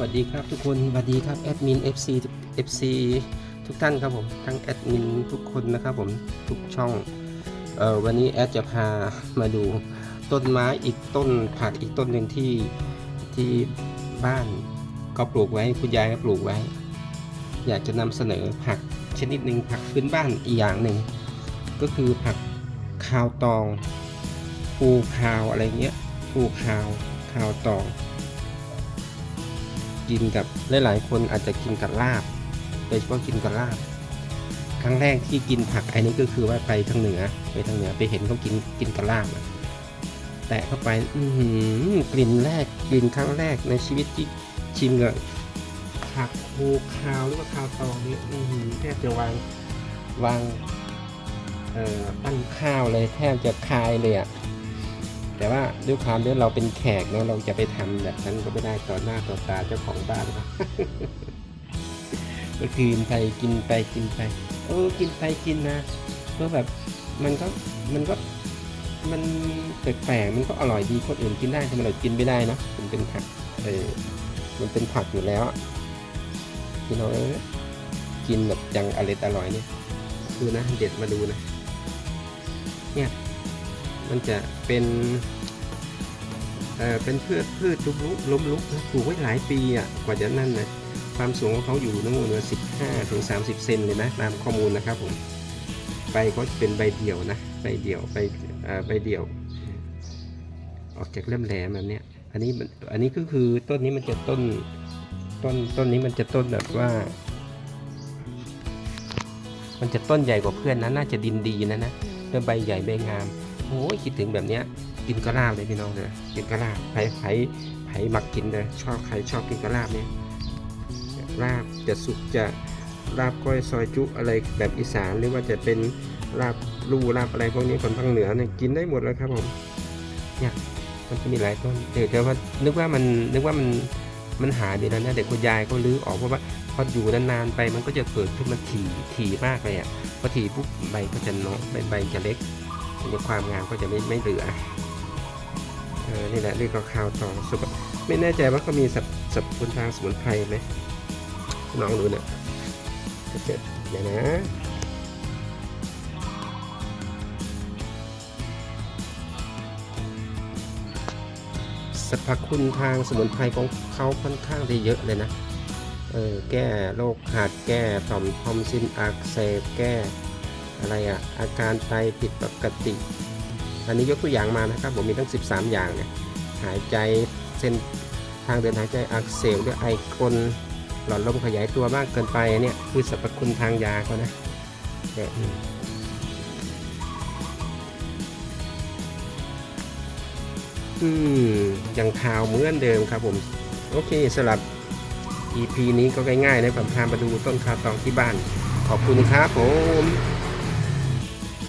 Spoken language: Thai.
วัสดีครับทุกคนสวัสดีครับแอดมิน FC FC ทุกท่านครับผมทั้งแอดมินทุกคนนะครับผมทุกช่องเอ่อวันนี้แอดจะพามาดูต้นไม้อีกต้นผักอีกต้นหนึ่งที่ที่บ้านก็ปลูกไว้คุณยายก็ปลูกไว้ อยากจะนำเสนอผักชนิดหนึ่งผักพื้นบ้านอีกอย่างหนึ่งก็คือผักคาวตองภูคาวอะไรเงี้ยภูคาวคาวตอง กินกับหลายๆคนอาจจะกินกับลาบ โดยเฉพาะกินกับลาบ ครั้งแรกที่กินผักไอ้นี้ก็คือว่าไปทางเหนือไปทางเหนือไปเห็นเขากินกินกับลาบแตะเข้าไปอืกลิ่นแรกกลิ่นครั้งแรกในชีวิตที่ชิมกับผักภูคาวหรือว่าคาวตองนี่อืแทบจะวางวางเอ่อปั้นข้าวเลยแทบจะคายเลยอะ แต่ว่าด้วยความที่เราเป็นแขกเนาะเราจะไปทำแบบนั้นก็ไม่ได้ต่อหน้าต่อตาเจ้าของบ้านก็กินไปกินไปกินไปเออกินไปกินนะก็แบบมันก็มันก็มันแปลกๆมันก็อร่อยดีคนอื่นกินได้ทำไมเรากินไม่ได้นะมันเป็นผักเออมันเป็นผักอยู่แล้วอะพี่น้องเอ้ยกินแบบยังอร่อยอร่อยเนี่ยดูนะเด็ดมาดูนะเนี่ย มันจะเป็นเอ่อเป็นพืชพืชลุกลุกล้มลุกนะปลูกไว้หลายปีอะกว่าจะนั่นนะความสูงของเขาอยู่นู่นสิบห้าถึงสามสิบเซนเลยนะตามข้อมูลนะครับผมใบเขาจะเป็นใบเดี่ยวนะใบเดี่ยวใบเอ่อใบเดี่ยว ออกจากเล่มแหลมแบบเนี้ยอันนี้มันอันนี้ก็คือต้นนี้มันจะต้นต้นต้นนี้มันจะต้นแบบว่า มันจะต้นใหญ่กว่าเพื่อนนะน่าจะดินดีนะนะแล้วใบใหญ่ใบงาม โอ้ยคิดถึงแบบเนี้ยกินกระลาบเลยพี่น้องเลยกินกระลาบไผ่ไผ่ไผ่มักกินเลยชอบใครชอบกินกระลาบเนี่ยลาบจะสุกจะลาบก้อยซอยจุอะไรแบบอีสานหรือว่าจะเป็นลาบลู่ลาบอะไรพวกนี้คนทางเหนือเนี่ยกินได้หมดเลยครับผมเนี่ยมันจะมีหลายต้นเดี๋ยวจะว่านึกว่ามันนึกว่ามันมันหายไปแล้วนะเด็กคุณยายก็รื้อออกเพราะว่าพออยู่นานๆไปมันก็จะเกิดขึ้นมาถี่ถี่มากเลยอะพอถี่ปุ๊บใบก็จะเน้อยใบใบจะเล็ก อันนี้ความงามก็จะไม่ไม่เหลือเออนี่แหละเรียกว่าข้าวตองสุกไม่แน่ใจว่าเขามีสับสับคุณทางสมุนไพรไหมน้องดูเนี่ยเจ็ดเดี๋ยวนะสรรพคุณทางสมุนไพรของเขาค่อนข้างที่เยอะเลยนะ เออแก้โรคขาดแก้ต่อมทอมซินอักเสบแก้ อะไรอะอาการไตผิดปกติ อันนี้ยกตัวอย่างมานะครับ ผมมีทั้ง 13 อย่างเนี่ยหายใจเส้นทางเดินหายใจอักเสบด้วยไอกลหลอดลมขยายตัวมากเกินไปเนี่ยคือสรรพคุณทางยาเขานะเนี่ยอืมอืมยังขาวเหมือนเดิมครับผม โอเคสำหรับ EP นี้ก็ง่ายๆนะผมพามาดูต้นคาตองที่บ้าน ขอบคุณครับผม